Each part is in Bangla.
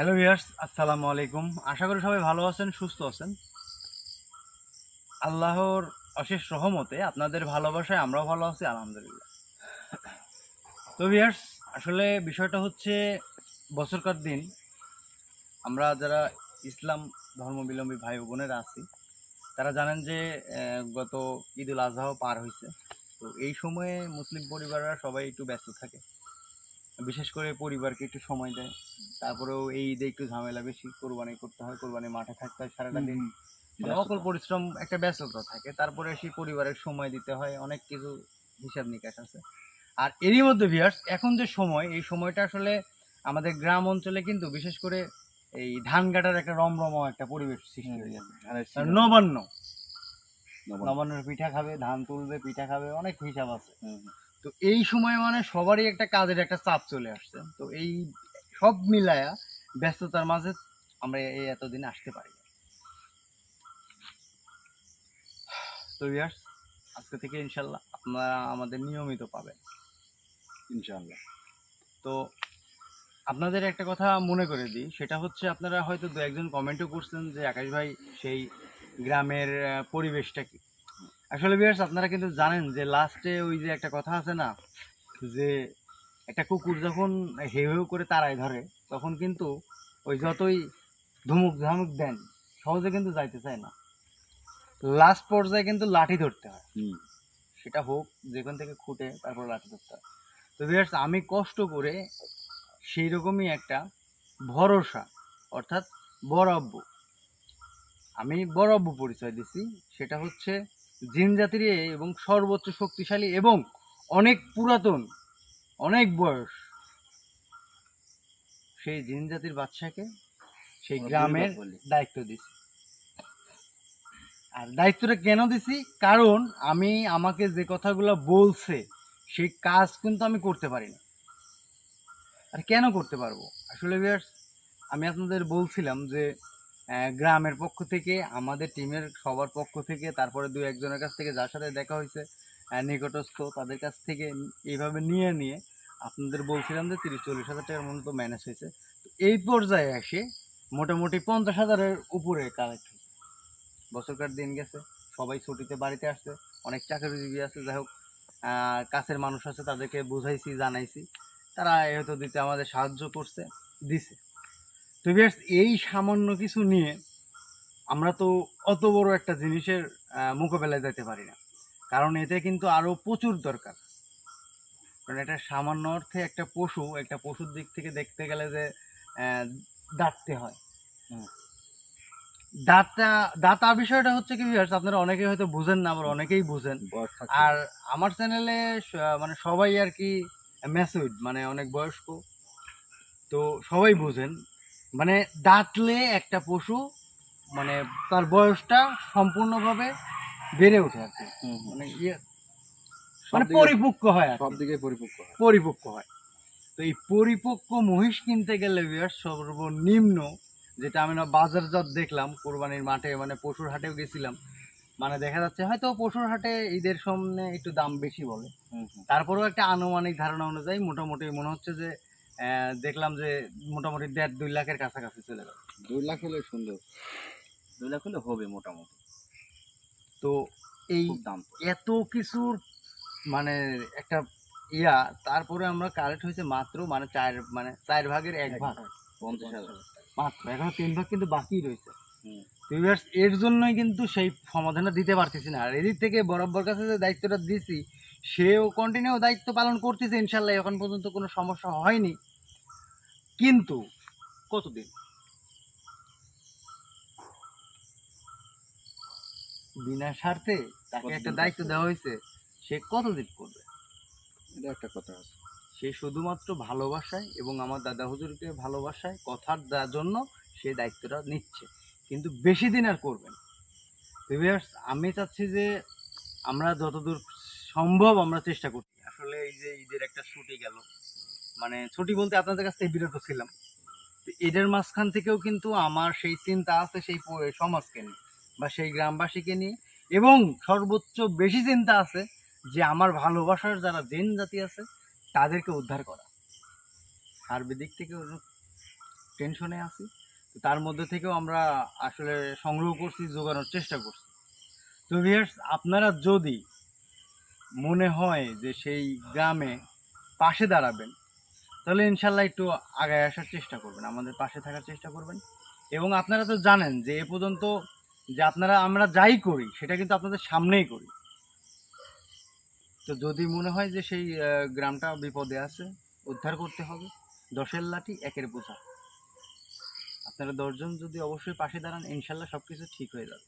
হ্যালো ভিয়ার্স আসসালামু আলাইকুম। আশা করি সবাই ভালো আছেন, সুস্থ আছেন। আল্লাহর অশেষ রহমতে আপনাদের ভালোবাসায় আমরাও ভালো আছি, আলহামদুলিল্লাহ। তো ভিয়ার্স আসলে বিষয়টা হচ্ছে বছরকার দিন। আমরা যারা ইসলাম ধর্মবিলম্বী ভাই বোনেরা আছি, তারা জানেন যে গত ঈদুল আজহাও পার হয়েছে তো এই সময়ে মুসলিম পরিবাররা সবাই একটু ব্যস্ত থাকে। বিশেষ করে পরিবারকে একটু সময় দেয়। তারপরেও এই ঈদে একটু ঝামেলা বেশি কোরবানি করতে হয় কোরবানি মাঠে থাকতে হয় সারাটা দিন। মানে অকল পরিশ্রম একটা ব্যস্ততা থাকে। তারপরে সেই পরিবারের সময় দিতে হয় অনেক কিছু হিসাব নিকাশ আছে। আর এরই মধ্যে ভিয়ার্স এখন যে সময় এই সময়টা আসলে আমাদের গ্রাম অঞ্চলে কিন্তু বিশেষ করে এই ধান কাটার একটা রমরম একটা পরিবেশ সৃষ্টি হয়ে যাবে নবান্ন। নবান্নর পিঠা খাবে ধান তুলবে পিঠা খাবে অনেক হিসাব আছে। তো এই সময় মানে সবারই একটা কাজের একটা চাপ চলে আসছে। তো এই সব মিলায়া ব্যস্ততার মাঝে আমরা এই এতদিন আসতে পারি তো ইয়ার্স আজকে থেকে ইনশাল্লাহ আপনারা আমাদের নিয়মিত পাবেন। ইনশাআল্লাহ তো আপনাদের একটা কথা মনে করে দিই সেটা হচ্ছে আপনারা হয়তো দু একজন কমেন্টও করছেন যে আকাশ ভাই সেই গ্রামের পরিবেশটা কি? আসলে বিয়ার্স আপনারা কিন্তু জানেন যে লাস্টে ওই যে একটা কথা আছে না যে একটা কুকুর যখন হেউ হেউ করে তাড়ায় ধরে তখন কিন্তু ওই যতই ধুমুক ধামুক দেন সহজে কিন্তু যাইতে চায় না। লাস্ট পর্যায়ে কিন্তু লাঠি ধরতে হয়। হুম। সেটা হোক যেখান থেকে খুঁটে তারপর লাঠি ধরতে হয়। তো ভিউয়ার্স আমি কষ্ট করে সেই রকমই একটা ভরসা অর্থাৎ বরাব্য আমি বরাব্য পরিচয় দিছি। সেটা হচ্ছে জিন জাতির এবং সর্বোচ্চ শক্তিশালী এবং অনেক পুরাতন অনেক বয়স। সেই জিন জাতির বাচ্চাকে সেই গ্রামের দায়িত্ব দিছি। আর দায়িত্বটা কেন দিছি? কারণ আমি আমাকে যে কথাগুলো বলছে সেই কাজ কিন্তু আমি করতে পারি না। আর কেন করতে পারব? আসলে viewers, আমি আপনাদের বলছিলাম যে গ্রামের পক্ষ থেকে আমাদের টিমের সবার পক্ষ থেকে তারপরে দু একজনের কাছ থেকে যার সাথে দেখা হয়েছে নিকটস্থ তাদের কাছ থেকে এইভাবে নিয়ে নিয়ে আপনাদের বলছিলাম যে তিরিশ চল্লিশ হাজার টাকার মতো ম্যানেজ হয়েছে। তো এই পর্যায়ে এসে মোটামুটি পঞ্চাশ হাজারের উপরে কালেক্ট বছরকার দিন গেছে, সবাই ছুটিতে বাড়িতে আসছে, অনেক চাকরিজীবী আছে, যাই হোক কাছের মানুষ আছে, তাদেরকে বুঝাইছি, জানাইছি। তারা হয়তো দিতে আমাদের সাহায্য করছে, দিছে। তো বিয়ার্স এই সামান্য কিছু নিয়ে আমরা তো অত বড় একটা জিনিসের মোকাবেলায় যেতে পারি না। কারণ এতে কিন্তু আরও প্রচুর দরকার। কারণ এটা সামান্য অর্থে একটা পশু একটা পশুর দিক থেকে দেখতে গেলে যে দাঁততে হয়। দাঁতা দাতা বিষয়টা হচ্ছে কি viewers, আপনারা অনেকেই হয়তো বুঝেন না আবার অনেকেই বুঝেন। আর আমার চ্যানেলে মানে সবাই আর কি ম্যাসুইড মানে অনেক বয়স্ক। তো সবাই বুঝেন। মানে দাঁতলে একটা পশু মানে তার বয়সটা সম্পূর্ণভাবে বেড়ে ওঠে আর কি। মানে ইয়ে মানে পরিপক্ক হয় আর সব দিকে পরিপক্ক হয়। পরিপক্ক হয়। তো এই পরিপক্ক মহিষ কিনতে গেলে বিয়ার সর্বনিম্ন যেটা আমি না বাজারজাত দেখলাম কোরবানির মাঠে মানে পশুর হাটেও গেছিলাম মানে দেখা যাচ্ছে হয়তো পশুর হাটে ঈদের সামনে একটু দাম বেশি বলে। তারপরেও একটা আনুমানিক ধারণা অনুযায়ী মোটামুটি মনে হচ্ছে যে আহ, দেখলাম যে মোটামুটি দেড় দুই লাখের কাছাকাছি চলে গেল। দুই লাখ হলে সুন্দর। দুই লাখ হলে হবে মোটামুটি। তো এই দাম। এত কিছুর মানে একটা ইয়া তারপরে আমরা কালেক্ট হয়েছে মাত্র মানে চার মানে চার ভাগের এক ভাগ। পঞ্চাশ হাজার। মাত্র এখনও তিন ভাগ কিন্তু বাকি রয়েছে। হুম। এর জন্যই কিন্তু সেই সমাধানটা দিতে পারতেছি না। আর এদিক থেকে বরাবর কাছে যে দায়িত্বটা দিছি সেও কন্টিনিউ দায়িত্ব পালন করতেছে ইনশাল্লাহ এখন পর্যন্ত কোনো সমস্যা হয়নি। কিন্তু কতদিন? বিনা স্বার্থে তাকে একটা দায়িত্ব দেওয়া হয়েছে। সে কতদিন করবে। এটা একটা কথা আছে। সে শুধুমাত্র ভালোবাসায় এবং আমার দাদা হুজুরকে ভালোবাসায় কথার জন্য সে দায়িত্বটা নিচ্ছে। কিন্তু বেশি দিন আর করবেন আমি চাচ্ছি যে আমরা যতদূর সম্ভব আমরা চেষ্টা করছি আসলে এই যে ঈদের একটা ছুটি গেল। মানে ছুটি বলতে আপনাদের কাছ থেকে বিরত ছিলাম। তো এদের মাঝখান থেকেও কিন্তু আমার সেই চিন্তা আছে সেই সমাজকে নিয়ে বা সেই গ্রামবাসীকে নিয়ে। এবং সর্বোচ্চ বেশি চিন্তা আছে যে আমার ভালোবাসার যারা জেন জাতি আছে, তাদেরকে উদ্ধার করা। সার্বিক দিক থেকে টেনশনে আছি তার মধ্যে থেকেও আমরা আসলে সংগ্রহ করছি, জোগানোর চেষ্টা করছি। তো ভিয়ার্স আপনারা যদি মনে হয় যে সেই গ্রামে পাশে দাঁড়াবেন, তাহলে ইনশাল্লাহ একটু আগায় আসার চেষ্টা করবেন, আমাদের পাশে থাকার চেষ্টা করবেন। এবং আপনারা তো জানেন যে এ পর্যন্ত যে আপনারা আমরা যাই করি, সেটা কিন্তু আপনাদের সামনেই করি। তো যদি মনে হয় যে সেই গ্রামটা বিপদে আছে উদ্ধার করতে হবে। দশের লাঠি একের বোঝা আপনারা দশজন যদি অবশ্যই পাশে দাঁড়ান ইনশাল্লাহ সব কিছু ঠিক হয়ে যাবে।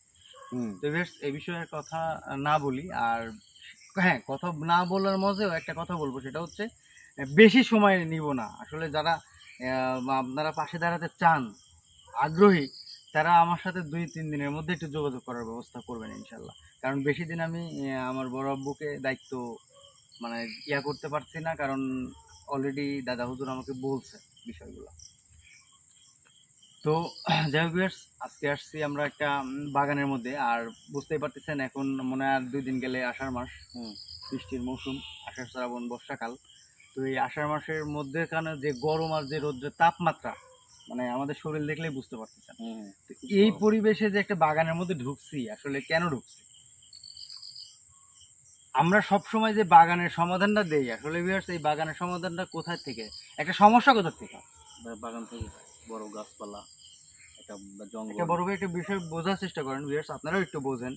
তো বেশ এই বিষয়ে কথা না বলি আর হ্যাঁ কথা না বলার মধ্যেও একটা কথা বলব সেটা হচ্ছে বেশি সময় নিব না। আসলে যারা আহ, আপনারা পাশে দাঁড়াতে চান আগ্রহী তারা আমার সাথে দুই তিন দিনের মধ্যে একটু যোগাযোগ করার ব্যবস্থা করবেন ইনশাল্লাহ। কারণ বেশি দিন আমি আমার বড় আব্বুকে দায়িত্ব মানে ইয়া করতে পারছি না কারণ অলরেডি দাদা হুজুর আমাকে বলছে বিষয়গুলো। তো যাই হোক আজকে আসছি আমরা একটা বাগানের মধ্যে। আর বুঝতেই পারতেছেন এখন মনে হয় আর দুই দিন গেলে আষাঢ় মাস বৃষ্টির মৌসুম আষাঢ় শ্রাবণ বর্ষাকাল। তো এই আষাঢ় মাসের মধ্যেখানে যে গরম আর যে রৌদ্রের তাপমাত্রা মানে আমাদের শরীর দেখলেই বুঝতে পারতেছেন। এই পরিবেশে যে একটা বাগানের মধ্যে ঢুকছি আসলে কেন ঢুকছি? আমরা সব সময় যে বাগানের সমাধানটা দেই আসলে ভিউয়ার্স এই বাগানের সমাধানটা কোথায় থেকে? একটা সমস্যা কোথা থেকে? বাগান থেকে বড় গাছপালা একটা জঙ্গল। একটা বড় করে একটা বিষয় বোঝার চেষ্টা করেন ভিউয়ার্স আপনারাও একটু বোঝেন।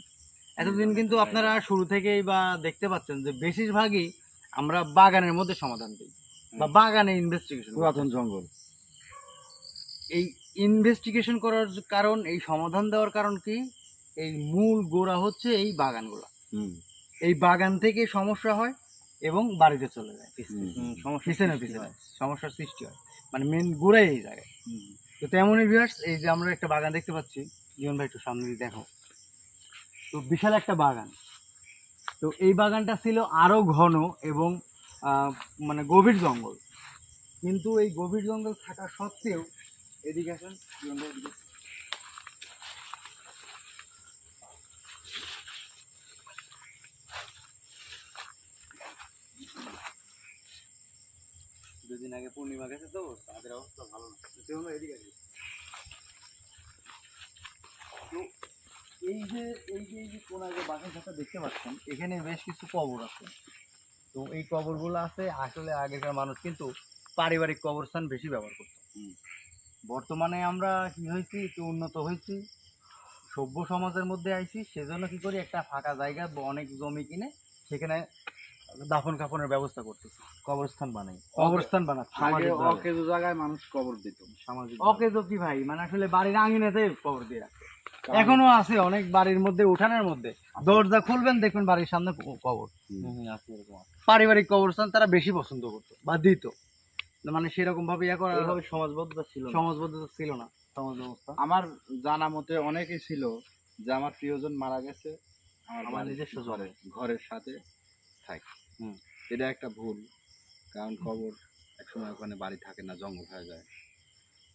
এতদিন কিন্তু আপনারা শুরু থেকেই বা দেখতে পাচ্ছেন যে বেশিরভাগই আমরা বাগানের মধ্যে সমাধান দিই বা বাগানে ইনভেস্টিগেশন পুরাতন জঙ্গল। এই ইনভেস্টিগেশন করার কারণ এই সমাধান দেওয়ার কারণ কি? এই মূল গোড়া হচ্ছে এই বাগানগুলো। হুম। এই বাগান থেকে সমস্যা হয় এবং বাড়িতে চলে যায়। পিছনে পিছনে সমস্যার সৃষ্টি হয়। মানে মেন গোড়াই এই জায়গায়। তো তেমনই ভিউয়ার্স এই যে আমরা একটা বাগান দেখতে পাচ্ছি। জীবন ভাই একটু সামনে দিয়ে দেখো। তো বিশাল একটা বাগান। তো এই বাগানটা ছিল আরও ঘন এবং আহ, মানে গভীর জঙ্গল। কিন্তু এই গভীর জঙ্গল থাকা সত্ত্বেও এদিকে আসেন জীবন ভাই দুদিন আগে পূর্ণিমা গেছে তো তাদের অবস্থা ভালো না। এদিকে। তো এই যে এই যে এই যে ঘাটটা দেখতে পাচ্ছেন এখানে বেশ কিছু কবর আছে। তো এই কবরগুলো আছে আসলে আগেকার মানুষ কিন্তু পারিবারিক কবরস্থান বেশি ব্যবহার করতো। বর্তমানে আমরা কি হয়েছি একটু উন্নত হয়েছি সভ্য সমাজের মধ্যে আইছি সেজন্য কি করি একটা ফাঁকা জায়গা বা অনেক জমি কিনে সেখানে দাফন কাফনের ব্যবস্থা করতেছি। কবরস্থান বানাই। কবরস্থান বানাচ্ছি আগে অকেজো জায়গায় মানুষ কবর দিত। সামাজিক অকেজো কি ভাই? মানে আসলে বাড়ির আঙিনাতে কবর দিয়ে রাখে। এখনও আছে অনেক বাড়ির মধ্যে উঠানের মধ্যে। দরজা খুলবেন দেখবেন বাড়ির সামনে কবর। পারিবারিক কবরস্থান তারা বেশি পছন্দ করতো বা দিত। মানে সেরকম ভাবে ইয়া করা সমাজবদ্ধতা ছিল। সমাজবদ্ধতা ছিল না। সমাজ ব্যবস্থা। আমার জানা মতে অনেকেই ছিল যে আমার প্রিয়জন মারা গেছে আমার নিজস্ব নিজস্ব ঘরে ঘরের সাথে থাকে। এটা একটা ভুল। কারণ কবর একসময় ওখানে বাড়ি থাকে না, জঙ্গল হয়ে যায়।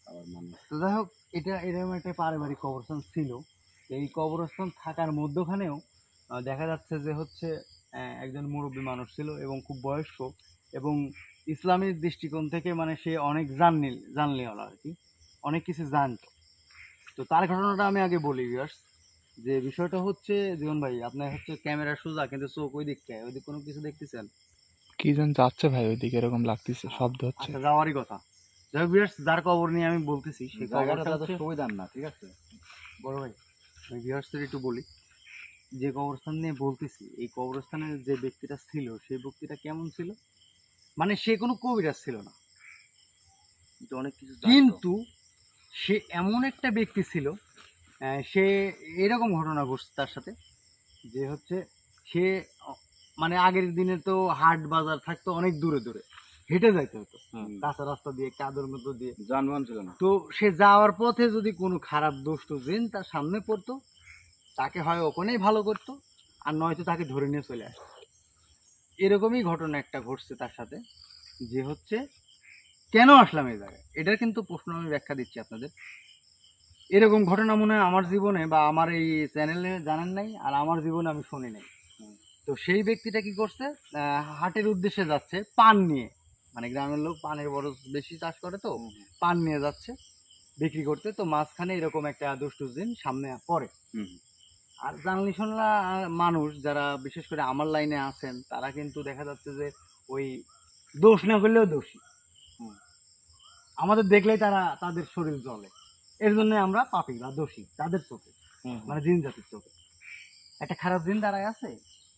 আবার মানুষ তো যাই হোক, এটা এরকম একটা পারিবারিক কবরস্থান ছিল। এই কবরস্থান থাকার মধ্যখানেও দেখা যাচ্ছে যে হচ্ছে একজন মুরব্বী মানুষ ছিল এবং খুব বয়স্ক এবং ইসলামের দৃষ্টিকোণ থেকে মানে সে অনেক জানলে হলো আর কি। অনেক কিছু জানত। তো তার ঘটনাটা আমি আগে বলি ভিউয়ার্স যে বিষয়টা হচ্ছে জীবন ভাই আপনার হচ্ছে ক্যামেরা সোজা কিন্তু চোখ ওই দিকটা ওই দিক কোনো কিছু দেখতেছেন? কি যেন যাচ্ছে ভাই ওইদিকে এরকম লাগতেছে শব্দ হচ্ছে। আচ্ছা যাওয়ারই কথা। যাই হোক ভিউয়ার্স যার কবর নিয়ে আমি বলতেছি সেই জায়গাটা কবরটা তো হচ্ছে সুবিধার না ঠিক আছে? বড় ভাই আমি ভিউয়ার্সদের একটু বলি। যে কবরস্থান নিয়ে বলতেছি এই কবরস্থানের যে ব্যক্তিটা ছিল সেই ব্যক্তিটা কেমন ছিল? মানে সে কোনো কবিরাজ ছিল না। কিন্তু অনেক কিছু কিন্তু সে এমন একটা ব্যক্তি ছিল সে এরকম ঘটনা ঘটছে তার সাথে যে হচ্ছে সে মানে আগের দিনে তো হাট বাজার থাকতো অনেক দূরে দূরে হেঁটে যাইতে হতো। কাঁচা রাস্তা দিয়ে কাদর মতো দিয়ে। যানবাহন ছিল না। তো সে যাওয়ার পথে যদি কোনো খারাপ দুষ্ট জিন তার সামনে পড়তো তাকে হয় ওখানেই ভালো করতো আর নয়তো তাকে ধরে নিয়ে চলে আসতো। এরকমই ঘটনা একটা ঘটছে তার সাথে যে হচ্ছে কেন আসলাম এই জায়গায়? এটার কিন্তু প্রশ্ন আমি ব্যাখ্যা দিচ্ছি আপনাদের। এরকম ঘটনা মনে হয় আমার জীবনে বা আমার এই চ্যানেলে জানেন নাই আর আমার জীবনে আমি শুনি নাই। তো সেই ব্যক্তিটা কি করছে? হাটের উদ্দেশ্যে যাচ্ছে পান নিয়ে। মানে গ্রামের লোক পানের বড় বেশি চাষ করে তো পান নিয়ে যাচ্ছে বিক্রি করতে। তো মাঝখানে এরকম একটা দুষ্টু দিন সামনে পড়ে। আর জানলি শুনলা মানুষ যারা বিশেষ করে আমার লাইনে আছেন তারা কিন্তু দেখা যাচ্ছে যে ওই দোষ না করলেও দোষী। আমাদের দেখলেই তারা তাদের শরীর জ্বলে। এর জন্য আমরা পাপি বা দোষী তাদের চোখে মানে জিন জাতির চোখে একটা খারাপ দিন দাঁড়ায় আছে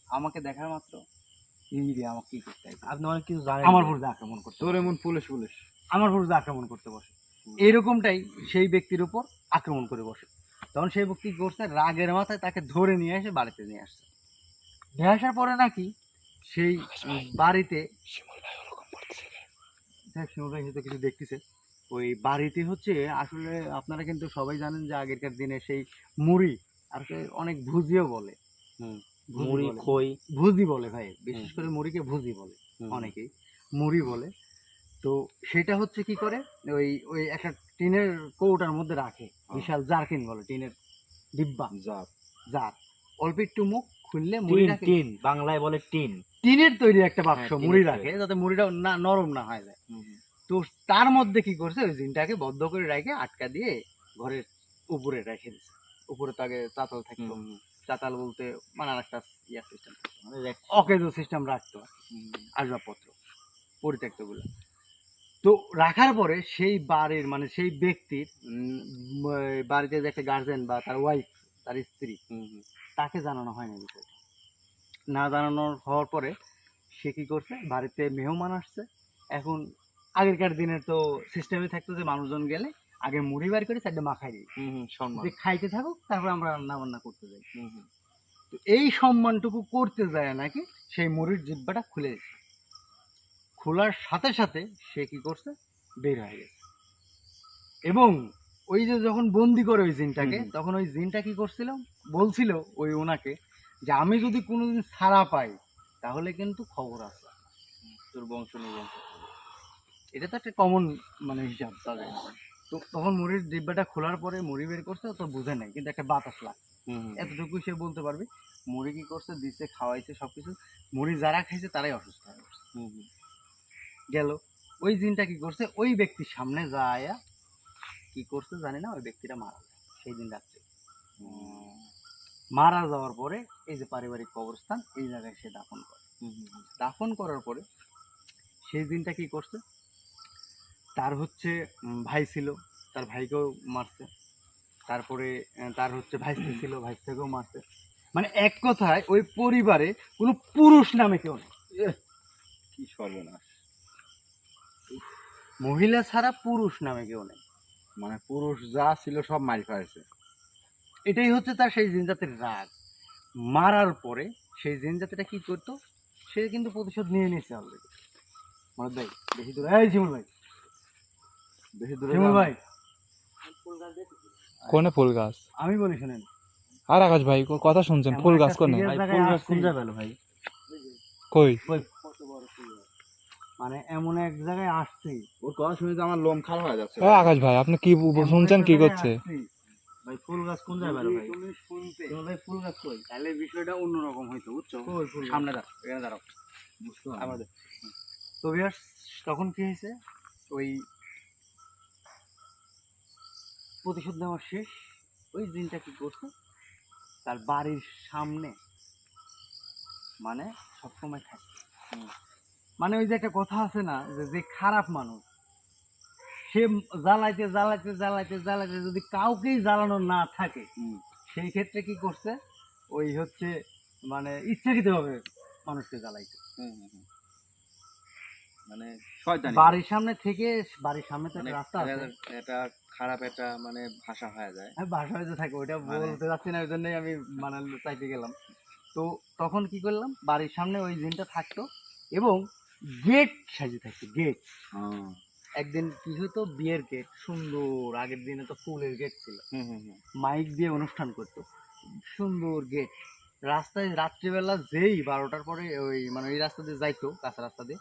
আমাকে দেখার মাত্র ইমিডিয়ে আমাকে কি করতে হবে আপনি অনেক কিছু জানেন। আমার উপর আক্রমণ করতে তোর এমন পুলিশ পুলিশ। আমার উপর আক্রমণ করতে বসে। এইরকমটাই সেই ব্যক্তির উপর আক্রমণ করে বসে। তখন সেই ব্যক্তি করছে রাগের মাথায় তাকে ধরে নিয়ে এসে বাড়িতে নিয়ে আসছে। নিয়ে আসার পরে নাকি সেই বাড়িতে শিমুল ভাই কিছু দেখতেছে। ওই বাড়িতে হচ্ছে আসলে আপনারা কিন্তু সবাই জানেন যে আগেরকার দিনে সেই মুড়ি আর অনেক ভুজিও বলে। হুম। মুড়ি খই। ভুজি বলে ভাই বিশেষ করে মুড়িকে ভুজি বলে অনেকেই। মুড়ি বলে। তো সেটা হচ্ছে কি করে? ওই ওই একটা টিনের কৌটার মধ্যে রাখে। বিশাল জারকিন বলে টিনের ডিব্বা। যাক জার। অল্প একটু মুখ খুললে টিন মুড়িটাকে টিন বাংলায় বলে টিন। টিনের তৈরি একটা বাক্স হ্যাঁ, মুড়ি রাখে যাতে মুড়িটা না নরম না হয়ে যায়। তো তার মধ্যে কি করছে? ওই জিনটাকে বদ্ধ করে রেখে আটকা দিয়ে ঘরের উপরে রেখে দিছে। উপরে তাকে চাতাল থাকতো। চাতাল বলতে মানে আর একটা ইয়া সিস্টেম মানে অকেজো সিস্টেম রাখতো আসবাবপত্র পরিত্যক্তগুলো। তো রাখার পরে সেই বাড়ির মানে সেই ব্যক্তির বাড়িতে যে একটা গার্জেন বা তার ওয়াইফ তার স্ত্রী তাকে জানানো হয়নি বিষয়টা। না জানানোর হওয়ার পরে সে কি করছে? বাড়িতে মেহমান আসছে। এখন আগেরকার দিনের তো সিস্টেমে থাকতো যে মানুষজন গেলে আগে মুড়ি বার করে সাইডে মাখাই দিই যে খাইতে থাকুক তারপর আমরা রান্না বান্না করতে যাই। তো এই সম্মানটুকু করতে যায় নাকি সেই মুড়ির জিব্বাটা খুলে দিচ্ছে খোলার সাথে সাথে সে কি করছে? বের হয়ে গেছে। এবং ওই যে যখন বন্দি করে ওই জিনটাকে। তখন ওই জিনটা কি করছিল? বলছিল ওই ওনাকে যে আমি যদি কোনোদিন ছাড়া পাই তাহলে কিন্তু খবর আছে। তোর বংশ নিবংশ এটা তো একটা কমন মানে হিসাব তাদের তো তখন মুড়ির ডিব্বাটা খোলার পরে মুড়ি বের করছে তো বুঝে নাই কিন্তু একটা বাতাস লাগছে। এতটুকু সে বলতে পারবে মুড়ি কি করছে দিচ্ছে খাওয়াইছে সবকিছু। মুড়ি যারা খাইছে তারাই অসুস্থ হয়ে গেল। ওই দিনটা কি করছে ওই ব্যক্তির সামনে যায় কি করছে জানি না ওই ব্যক্তিটা মারা যায় সেই দিন রাত্রে। মারা যাওয়ার পরে এই যে পারিবারিক কবরস্থান এই জায়গায় সে দাফন করে। দাফন করার পরে সেই দিনটা কি করছে তার হচ্ছে ভাই ছিল তার ভাইকেও মারছে। তারপরে তার হচ্ছে ভাইস্তি ছিল ভাইস্তিকেও মারছে। মানে এক কথায় ওই পরিবারে কোনো পুরুষ নামে কেউ নেই। কি সর্বনাশ। মহিলা ছাড়া পুরুষ নামে কেউ নেই। মানে পুরুষ যা ছিল সব মারি ফেলেছে এটাই হচ্ছে তার সেই জিনজাতের রাগ। মারার পরে সেই জিনজাতিটা কি করতো? সে কিন্তু প্রতিশোধ নিয়ে নিয়েছে অলরেডি ভাই বেশি দূরে এই শিমুল ভাই। বেশি দূরে শিমুল ভাই। কোনে ফুল গাছ? আমি বলি শুনেন। আর আকাশ ভাই কথা শুনছেন ফুল গাছ কোনে? ফুল গাছ কোন। জায়গায় ভাই? কই? মানে এমন এক জায়গায় আসছি। ওর কথা শুনে তো আমার লোম খারাপ হয়ে যাচ্ছে। আকাশ ভাই আপনি কি শুনছেন কি করছে? ভাই ফুল গাছ কোন জায়গায় ভাই? তুমি শুনতে। ভাই ফুল গাছ কই? তাহলে বিষয়টা অন্যরকম হইতো বুঝছ? কই ফুল সামনে দাঁড়াও এখানে দাঁড়াও। বুঝতে আমাদের। তো ভিউয়ার্স তখন কি হয়েছে? ওই প্রতিশোধ নেওয়া শেষ। ওই দিনটা কি করছে তার বাড়ির সামনে। মানে সবসময় থাকে। মানে ওই যে একটা কথা আছে না যে যে খারাপ মানুষ সে জ্বালাইতে জ্বালাইতে জ্বালাইতে জ্বালাইতে যদি কাউকেই জ্বালানো না থাকে। সেই ক্ষেত্রে কি করছে? ওই হচ্ছে মানে ইচ্ছাকৃতভাবে মানুষকে জ্বালাইতে। মানে বাড়ির সামনে থেকে বাড়ির সামনে তো মানে রাস্তা আছে। এটা খারাপ একটা মানে ভাষা হয়ে যায়। আমি বাসায় যে থাকে ওইটা মানে- বলতে যাচ্ছি না ওই জন্যই আমি মানে চাইতে গেলাম। তো তখন কি করলাম বাড়ির সামনে ওই জিনটা থাকতো এবং গেট সাজিয়ে থাকতো গেট হ্যাঁ। একদিন কি হতো বিয়ের গেট সুন্দর আগের দিনে তো ফুলের গেট ছিল। হুম, হুম, হুম। মাইক দিয়ে অনুষ্ঠান করতো সুন্দর গেট রাস্তায় রাত্রিবেলা যেই বারোটার পরে ওই মানে ওই রাস্তা দিয়ে যাইতো কাঁচা রাস্তা দিয়ে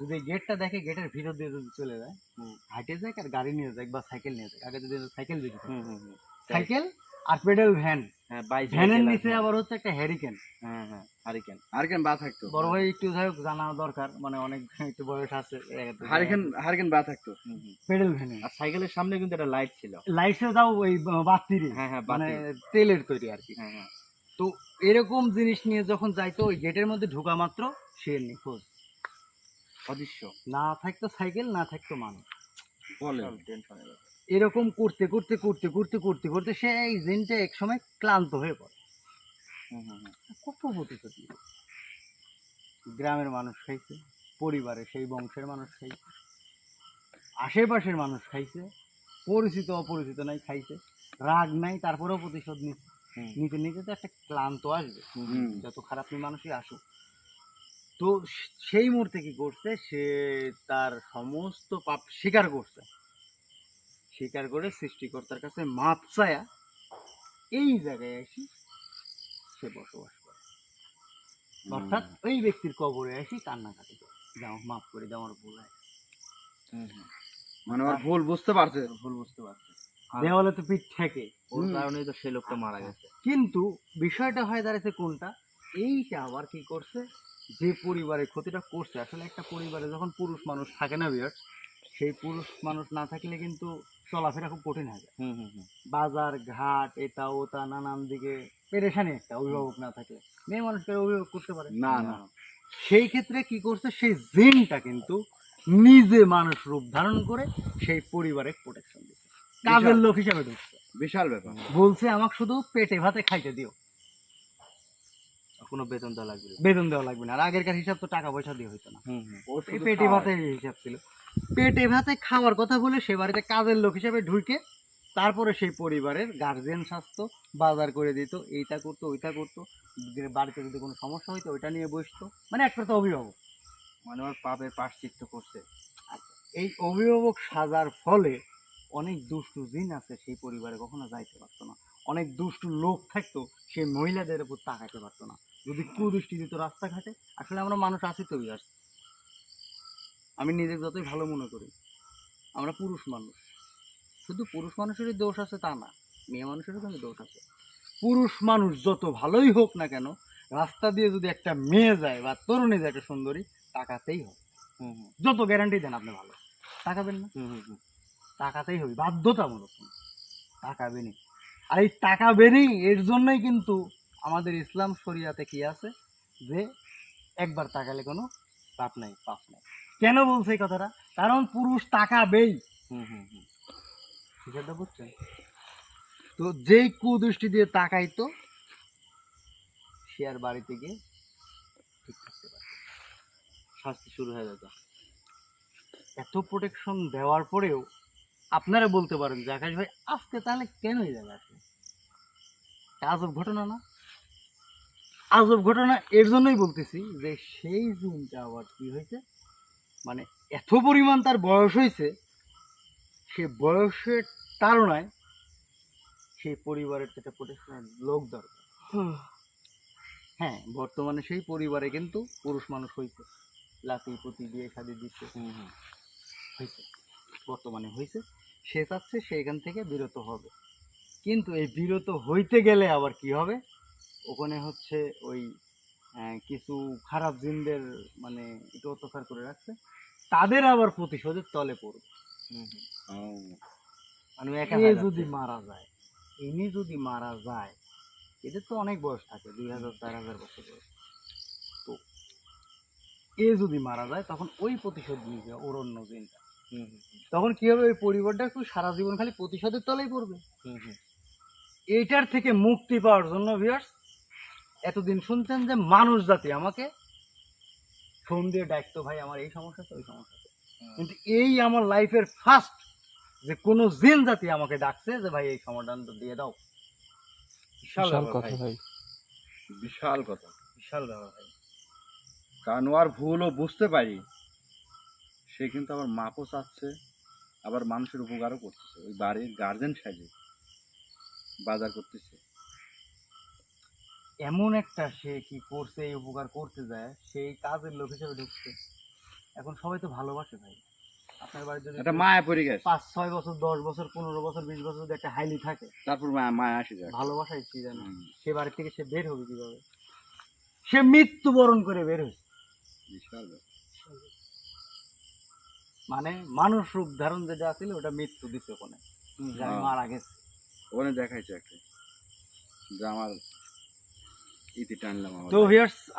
যদি গেটটা দেখে গেটের ভিতর দিয়ে যদি চলে যায় হুম। হাঁটে যায় আর গাড়ি নিয়ে যায় বা সাইকেল নিয়ে যায়? আগে যদি সাইকেল হুম। সাইকেল আর পেডেল ভ্যান হ্যাঁ ভ্যানের নিচে আবার হচ্ছে একটা হ্যারিকেন হ্যাঁ হ্যাঁ হারিকেন হারিকেন বা থাকতো। বড় ভাই একটু যাই হোক জানা দরকার। মানে অনেক একটু বয়স আছে। হারিকেন হারিকেন বা থাকতো। পেডেল ভ্যানে আর সাইকেলের সামনে কিন্তু একটা লাইট ছিল। লাইটসে দাও ওই বাতিরে হ্যাঁ হ্যাঁ মানে তেলের তৈরি আর কি। হ্যাঁ হ্যাঁ। তো এরকম জিনিস নিয়ে যখন যাইতো ওই গেটের মধ্যে ঢোকা মাত্র সে নিখোঁজ। অদৃশ্য। না থাকতো সাইকেল না থাকতো মানুষ। এরকম করতে করতে করতে করতে করতে করতে সে এই দিনটা এক সময় ক্লান্ত হয়ে পড়ে। হুম হুম হুম। কত প্রতিশোধ? গ্রামের মানুষ খাইছে পরিবারে সেই বংশের মানুষ খাইছে আশেপাশের মানুষ খাইছে পরিচিত অপরিচিত নাই খাইছে রাগ নাই তারপরেও প্রতিশোধ নিচ্ছে। নিতে নিতে তো একটা ক্লান্ত আসবে। যত খারাপ মানুষই আসুক। তো সেই মুহূর্তে কি করছে? সে তার সমস্ত পাপ স্বীকার করছে। স্বীকার করে সৃষ্টিকর্তার কাছে মাপ চায়া এই জায়গায় এসে সে বসবাস করে। অর্থাৎ ওই ব্যক্তির কবরে এসে কান্নাকাটি করে। যাও মাফ করে দাও আমার ভুল। মানে ওর ভুল বুঝতে পারছে? ভুল বুঝতে পারছি। দেওয়ালে তো পিঠ ঠেকে। ওর। কারণেই তো সেই লোকটা মারা গেছে। কিন্তু বিষয়টা হয় দাঁড়াচ্ছে কোনটা? এইটা আবার কি করছে? যে পরিবারে ক্ষতিটা করছে আসলে একটা পরিবারে যখন পুরুষ মানুষ থাকে না বিয়ার সেই পুরুষ মানুষ না থাকলে কিন্তু চলাফেরা খুব কঠিন হয়ে যায়। বাজার ঘাট এটা ওটা নানান দিকে পেরেশানি একটা অভিভাবক না থাকলে। মেয়ে মানুষকে অভিভাবক করতে পারে? না না। সেই ক্ষেত্রে কি করছে? সেই জিনটা কিন্তু নিজে মানুষ রূপ ধারণ করে সেই পরিবারে প্রোটেকশন দিচ্ছে। কাজের লোক হিসাবে ঢুকছে বিশাল ব্যাপার। বলছে আমাকে শুধু পেটে ভাতে খাইতে দিও। কোনো বেতন দেওয়া লাগবে না। বেতন দেওয়া লাগবে না। আর আগেরকার হিসাব তো টাকা পয়সা দিয়ে হইতো না। হুম হুম। ও এই শুধু পেটে খাওয়ায়। ভাতে হিসাব ছিল। পেটে ভাতে খাওয়ার কথা বলে সে বাড়িতে কাজের লোক হিসাবে ঢুকে তারপরে সেই পরিবারের গার্জিয়ান স্বাস্থ্য বাজার করে দিত এইটা করতো ওইটা করতো বাড়িতে যদি কোনো সমস্যা হইতো ওইটা নিয়ে বসতো। মানে এক কথা অভিভাবক। মানে ওর পাপের পাশ্চিত্য করছে। এই অভিভাবক সাজার ফলে অনেক দুষ্টু জিন আছে সেই পরিবারে কখনো যাইতে পারতো না। অনেক দুষ্টু লোক থাকতো সেই মহিলাদের উপর তাকাইতে পারতো না। যদি কুদৃষ্টি দিত রাস্তাঘাটে আসলে আমরা মানুষ আছি তো বিয়ার আমি নিজেকে যতই ভালো মনে করি আমরা পুরুষ মানুষ। শুধু পুরুষ মানুষেরই দোষ আছে তা না মেয়ে মানুষেরও কিন্তু দোষ আছে। পুরুষ মানুষ যত ভালোই হোক না কেন রাস্তা দিয়ে যদি একটা মেয়ে যায় বা তরুণী যায় একটা সুন্দরী তাকাতেই হবে। যত গ্যারান্টি দেন আপনি ভালো। তাকাবেন না? তাকাতেই হবে বাধ্যতামূলক। তাকাবেনই। আর এই তাকাবেনই এর জন্যই কিন্তু আমাদের ইসলাম শরিয়াতে কি আছে? যে একবার তাকালে কোনো পাপ নাই পাপ নাই। কেন বলছে এই কথাটা? কারণ পুরুষ তাকাবেই। হুম হুম হুম। বিষয়টা বুঝছেন তো যেই কুদৃষ্টি দিয়ে তাকাইতো সে আর বাড়িতে গিয়ে ঠিক থাকতে পারে শাস্তি শুরু হয়ে যেত এত প্রোটেকশন দেওয়ার পরেও আপনারা বলতে পারেন যে আকাশ ভাই আজকে তাহলে কেন এই জায়গায় আসলে আজব ঘটনা না? আজব ঘটনা এর জন্যই বলতেছি যে সেই দিনটা আবার কি হয়েছে? মানে এত পরিমাণ তার বয়স হয়েছে সে বয়সের তাড়নায় সেই পরিবারের একটা প্রোটেকশনের লোক দরকার। হ্যাঁ বর্তমানে সেই পরিবারে কিন্তু পুরুষ মানুষ হয়েছে। লাতি পুতি দিয়ে শাদি দিচ্ছে। হুম হুম। হয়েছে। বর্তমানে হয়েছে। সে চাচ্ছে সে এখান থেকে বিরত হবে। কিন্তু এই বিরত হইতে গেলে আবার কি হবে? ওখানে হচ্ছে ওই কিছু খারাপ জিনদের মানে একটু অত্যাচার করে রাখছে। তাদের আবার প্রতিশোধের তলে পড়বে। মানে একা এ যদি মারা যায় ইনি যদি মারা যায় এদের তো অনেক বয়স থাকে দুই হাজার চার হাজার বছর বয়স। তো এ যদি মারা যায় তখন ওই প্রতিশোধ নিবে ওর অন্য জিনটা। হুম, তখন কি হবে? ওই পরিবারটা একটু সারা জীবন খালি প্রতিশোধের তলেই পড়বে। এইটার থেকে মুক্তি পাওয়ার জন্য ভিউয়ার্স এতদিন শুনছেন যে মানুষ জাতি আমাকে? ফোন দিয়ে ডাকতো ভাই আমার এই সমস্যা তো ওই সমস্যা কিন্তু এই আমার লাইফের ফার্স্ট যে কোনো জিন জাতি আমাকে ডাকছে যে ভাই এই সমাধানটা দিয়ে দাও। বিশাল বিশাল কথা ভাই, বিশাল কথা বিশাল ব্যাপার ভাই। আর ভুলও বুঝতে পারি সে কিন্তু আবার মাপও চাচ্ছে আবার মানুষের উপকারও করতেছে। ওই বাড়ির গার্জেন সাজে বাজার করতেছে। এমন একটা সে কি করছে এই উপকার করতে যায় সেই কাজের লোক হিসেবে ঢুকছে। এখন সবাই তো ভালোবাসে ভাই। আপনার বাড়ির যদি একটা মায়া পড়ে গেছে। পাঁচ ছয় বছর দশ বছর পনেরো বছর বিশ বছর যদি একটা হাইলি থাকে তারপর মায়া মায়া আসে যায় ভালোবাসায় কি জানে সে বাড়ি থেকে সে বের হবে কীভাবে? সে মৃত্যুবরণ করে বের হয়েছে। মানে মানুষ রূপ ধারণ যেটা আছিল ওটা মৃত্যু দিছে ওখানে। হ্যাঁ। মারা গেছে। ওখানে দেখাইছে একটা। যে আমার তো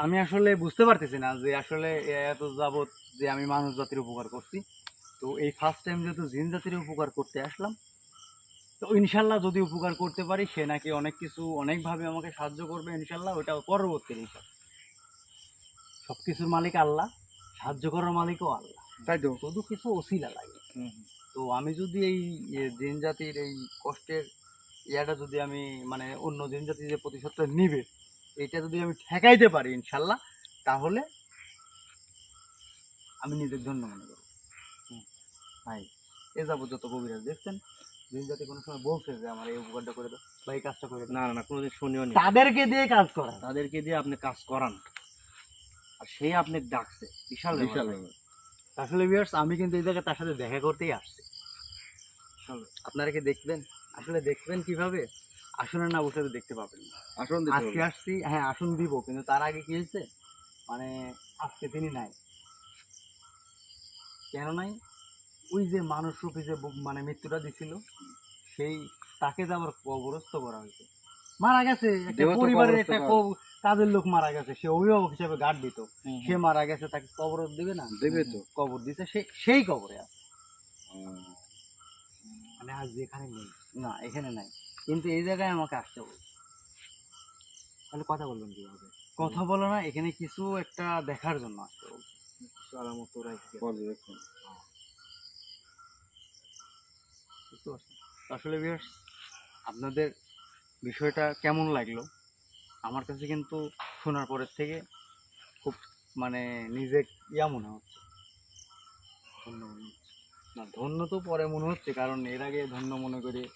আমি আসলে বুঝতে পারতেছি না যে আসলে এত যাবত যে আমি মানুষ জাতির উপকার করছি। তো এই ফার্স্ট টাইম যেহেতু জিন জাতির উপকার করতে আসলাম তো ইনশাল্লাহ যদি উপকার করতে পারি সে নাকি অনেক কিছু অনেকভাবে আমাকে সাহায্য করবে ইনশাল্লাহ ওটা পরবর্তী হিসাব সব কিছুর মালিক আল্লাহ সাহায্য করার মালিকও আল্লাহ। তাই তো? শুধু কিছু অসিলা লাগে। তো আমি যদি এই জিন জাতির এই কষ্টের ইয়াটা যদি আমি মানে অন্য জিন জাতি যে প্রতিশোধটা নিবে এটা যদি আমি ঠেকাইতে পারি ইনশাল্লাহ তাহলে আমি নিজের জন্য মনে করব। ভাই এ যাব যত কবিরাজ দেখছেন জাতি কোনো সময় বলছে যে আমার এই উপকারটা করে দাও বা এই কাজটা করে না না কোনোদিন শুনিও নি। তাদেরকে দিয়ে কাজ করা তাদেরকে দিয়ে আপনি কাজ করান। আর সেই আপনি ডাকছে বিশাল বিশাল। আসলে ভিউয়ার্স আমি কিন্তু এই জায়গায় তার সাথে দেখা করতেই আসছি। আপনারা কি দেখবেন? আসলে দেখবেন কীভাবে? আসলে না বসে দেখতে পাবেন আসন আজকে আসছি হ্যাঁ আসন দিব কিন্তু তার আগে কি হয়েছে? মানে আজকে তিনি নাই। কেন নাই? ওই যে মানুষ রূপী যে মানে মৃত্যুটা দিছিল সেই তাকে যে আবার কবরস্থ করা হয়েছে। মারা গেছে একটা পরিবারের একটা কাজের লোক মারা গেছে সে অভিভাবক হিসেবে গার্ড দিত। সে মারা গেছে তাকে কবর দিবে না? দেবে তো। কবর দিছে সে সেই কবরে আছে। মানে আজ এখানে নেই। না এখানে নাই। কিন্তু এই জায়গায় আমাকে আসতে হবে তাহলে কথা বলবেন কীভাবে? কথা বলো না এখানে কিছু একটা দেখার জন্য আসতে হবে কিছু আলামত পর্যবেক্ষণ বুঝতে পারছেন? আসলে viewers, আপনাদের বিষয়টা কেমন লাগল? আমার কাছে কিন্তু শোনার পরের থেকে খুব মানে নিজে ইয়া মনে হচ্ছে। ধন্য মনে হচ্ছে। না ধন্য তো পরে মনে হচ্ছে কারণ এর আগে ধন্য মনে করে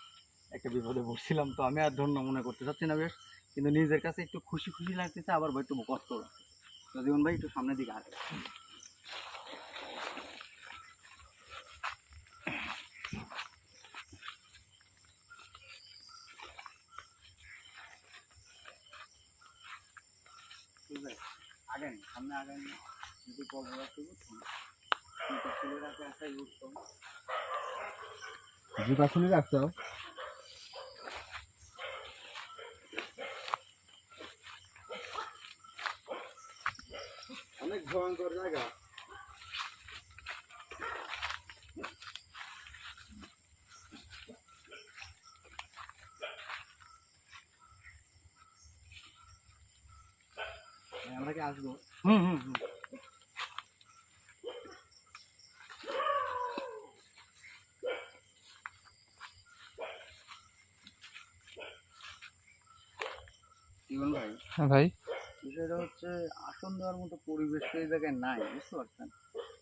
একটা বিপদে পড়ছিলাম তো আমি আর ধন্য মনে করতে চাচ্ছি না বেশ। কিন্তু নিজের কাছে একটু খুশি খুশি লাগতেছে আবার একটু কষ্ট লাগতেছে তো জীবন ভাই একটু সামনের দিকে হাঁটে। আগেন সামনে আগেন যদি কবর আছে বুঝছেন কিন্তু আসাই উঠতাম জুতা খুলে রাখতে অনেক ভয়ঙ্কর জায়গা আমরা কি আসব হুম হুম হুম জীবন ভাই হ্যাঁ ভাই বিষয়টা হচ্ছে আসন দেওয়ার মতো পরিবেশ এই জায়গায় নাই বুঝতে পারছেন?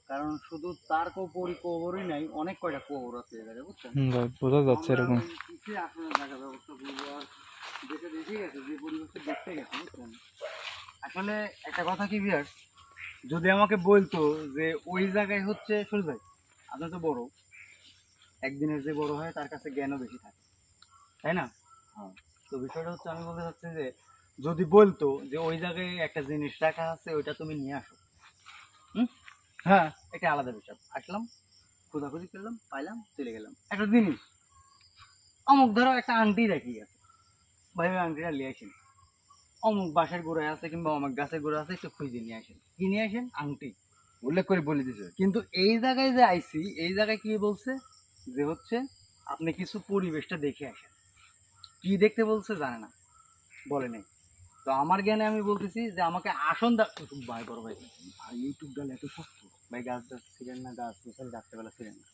কারণ শুধু তার কবরই কবরই নাই অনেক কয়টা কবর আছে এই জায়গায় বুঝছেন? হুম ভাই বোঝা যাচ্ছে এরকম। কিসে আসনের জায়গা ব্যবস্থা করব আর যেটা দেখে গেছে যে পরিবেশটা দেখতে গেছে বুঝছেন? আসলে একটা কথা কি বিয়ার যদি আমাকে বলতো যে ওই জায়গায় হচ্ছে শুরু ভাই আপনার তো বড় একদিনের যে বড় হয় তার কাছে জ্ঞানও বেশি থাকে তাই না? হ্যাঁ। তো বিষয়টা হচ্ছে আমি বলতে চাচ্ছি যে যদি বলতো যে ওই জায়গায় একটা জিনিস রাখা আছে ওইটা তুমি নিয়ে আসো। হুম? হ্যাঁ। এটা আলাদা বিষয়। আসলাম খোঁজাখুঁজি করলাম পাইলাম চলে গেলাম। একটা জিনিস অমুক ধরো একটা আংটি রাখি আছে। ভাই ওই আংটিটা নিয়ে আসেন। অমুক বাঁশের গোড়ায় আছে কিংবা অমুক গাছের গোড়া আছে একটু খুঁজে নিয়ে আসেন। কি নিয়ে আসেন? আংটি। উল্লেখ করে বলে দিছে। কিন্তু এই জায়গায় যে আইসি এই জায়গায় কি বলছে? যে হচ্ছে আপনি কিছু পরিবেশটা দেখে আসেন। কি দেখতে বলছে জানে না। বলে নেই। তো আমার জ্ঞানে আমি বলতেছি যে আমাকে আসন ভাই বড় ভাই ভাই ইউটিউব ডাল এত শক্ত। ভাই গাছ গাছ ছিলেন না গাছ গোছাল রাত্রেবেলা ছিলেন না।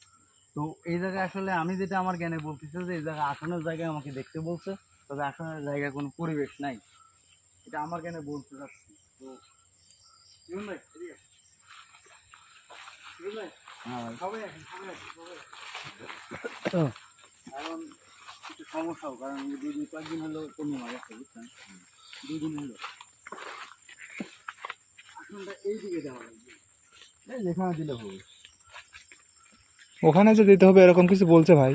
তো এই জায়গায় আসলে আমি যেটা আমার জ্ঞানে বলতেছি যে এই জায়গায় আসনের জায়গায় আমাকে দেখতে বলছে তবে আসনের জায়গায় কোনো পরিবেশ নাই। এটা আমার জ্ঞানে বলতে চাচ্ছি। তো ভাই এদিকে আসেন। জীবন ভাই সবাই আসেন সবাই আসেন সবাই কারণ একটু সমস্যাও কারণ দুই দিন কয়েকদিন হলো কমে মারা বুঝছেন? হলো ওখানে যে দিতে হবে এরকম কিছু বলছে ভাই?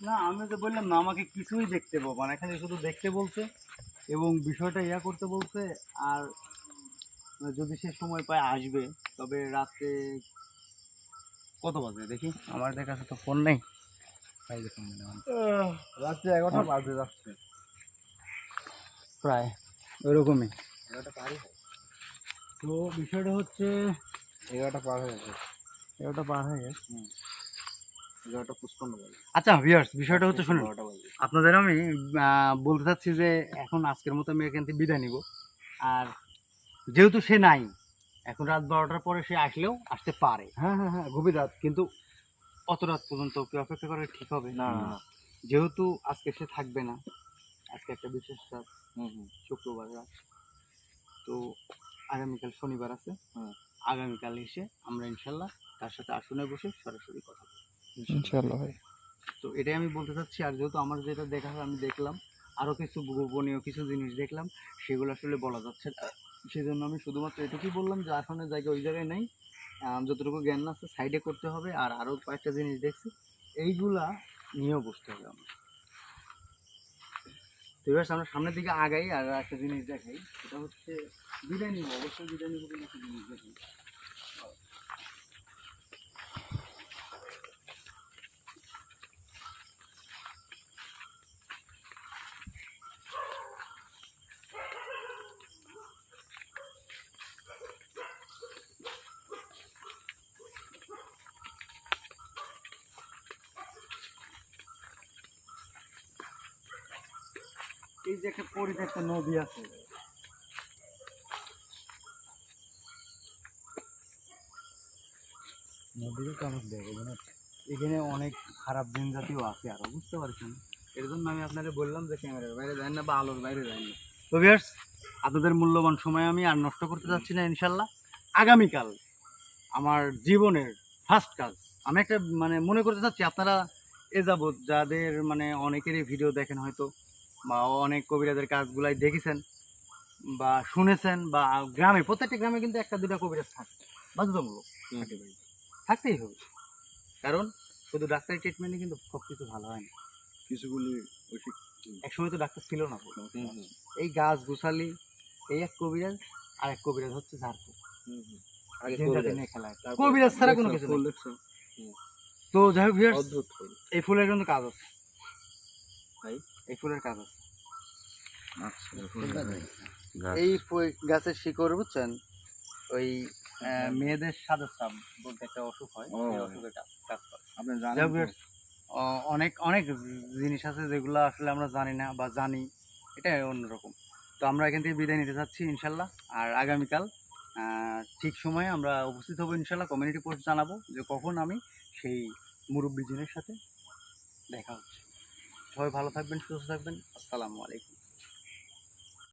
না আমি তো বললাম না আমাকে কিছুই দেখতে বলব না। এখানে শুধু দেখতে বলছে এবং বিষয়টা ইয়া করতে বলছে আর যদি সে সময় পায় আসবে তবে রাতে কত বাজে দেখি? আমার কাছে তো ফোন নেই। রাত্রে এগারোটা বাজে যাচ্ছে প্রায়। ওইরকমই তো বিষয়টা হচ্ছে এগারোটা পার হয়ে গেছে। এগারোটা পার হয়ে গেছে। আচ্ছা ভিউয়ার্স বিষয়টা হচ্ছে শুনুন। আপনাদের আমি বলতে চাচ্ছি যে এখন আজকের মতো আমি এখান থেকে বিদায় নিব। আর যেহেতু সে নাই এখন রাত বারোটার পরে সে আসলেও আসতে পারে। হ্যাঁ হ্যাঁ হ্যাঁ গভীর রাত। কিন্তু অত রাত পর্যন্ত কি অপেক্ষা করা ঠিক হবে? না। যেহেতু আজকে সে থাকবে না আজকে একটা বিশেষ রাত হুম হুম। শুক্রবার রাত। তো আগামীকাল শনিবার আছে। আগামীকাল এসে আমরা ইনশাল্লাহ তার সাথে আসনে বসে সরাসরি কথা বলব। ইনশাল্লাহ ভাই। তো এটাই আমি বলতে চাচ্ছি আর যেহেতু আমার যেটা দেখা হয় আমি দেখলাম আরও কিছু গোপনীয় কিছু জিনিস দেখলাম সেগুলো আসলে বলা যাচ্ছে না। সেই জন্য আমি শুধুমাত্র এটুকুই বললাম যে আসনের জায়গা ওই জায়গায় নেই। আম, যতটুকু জ্ঞান আছে সাইডে করতে হবে আর আরও কয়েকটা জিনিস দেখছি এইগুলা নিয়েও বসতে হবে আমার এবার আমরা সামনের দিকে আগাই আর একটা জিনিস দেখাই। সেটা হচ্ছে বিরিয়ানি অবশ্যই কিন্তু একটা জিনিস দেখাই এই যে একটা পরিত্যক্ত নদী আছে। নদীকে কেমন দেখো মানে এখানে অনেক খারাপ দিন জাতীয় আছে আরও, বুঝতে পারছেন এর জন্য আমি আপনাদের বললাম যে ক্যামেরার বাইরে যাই না বা আলোর বাইরে যাই না। তো ভিউয়ার্স আপনাদের মূল্যবান সময় আমি আর নষ্ট করতে চাচ্ছি না, ইনশাল্লাহ। আগামীকাল আমার জীবনের ফার্স্ট কাজ। আমি একটা মানে মনে করতে চাচ্ছি, আপনারা এ যাবৎ যাদের মানে অনেকেরই ভিডিও দেখেন হয়তো বা অনেক কবিরাজের কাজগুলাই দেখেছেন বা শুনেছেন বা গ্রামে প্রত্যেকটা গ্রামে কিন্তু একটা দুটা কবিরাজ থাকে। বাধ্যতামূলক থাকতেই হবে। কারণ শুধু ডাক্তারি ট্রিটমেন্টে কিন্তু সব কিছু ভালো হয় না। কিছুগুলি একসময় তো ডাক্তার ছিল না এই গাছ গুছালি এই এক কবিরাজ আর এক কবিরাজ হচ্ছে ঝাড়ফুঁক। কবিরাজ। ছাড়া কোনো কিছু? তো যাই হোক এই ফুলের কিন্তু কাজ আছে। ভাই? এই ফুলের কাজ আছে। এই গাছের শিকড় বুঝছেন? ওই মেয়েদের সাদা সাপ বলতে একটা অসুখ হয়। সেই কাজ করে। অনেক অনেক জিনিস আছে যেগুলো আসলে আমরা জানি না বা জানি এটা অন্যরকম। তো আমরা এখান থেকে বিদায় নিতে চাচ্ছি ইনশাল্লাহ। আর আগামীকাল আহ, ঠিক সময়ে আমরা উপস্থিত হব ইনশাল্লাহ। কমিউনিটি পোস্ট জানাব যে কখন আমি সেই মুরব্বী জিনের সাথে দেখা হচ্ছে। সবাই ভালো থাকবেন সুস্থ থাকবেন। আসসালামু আলাইকুম।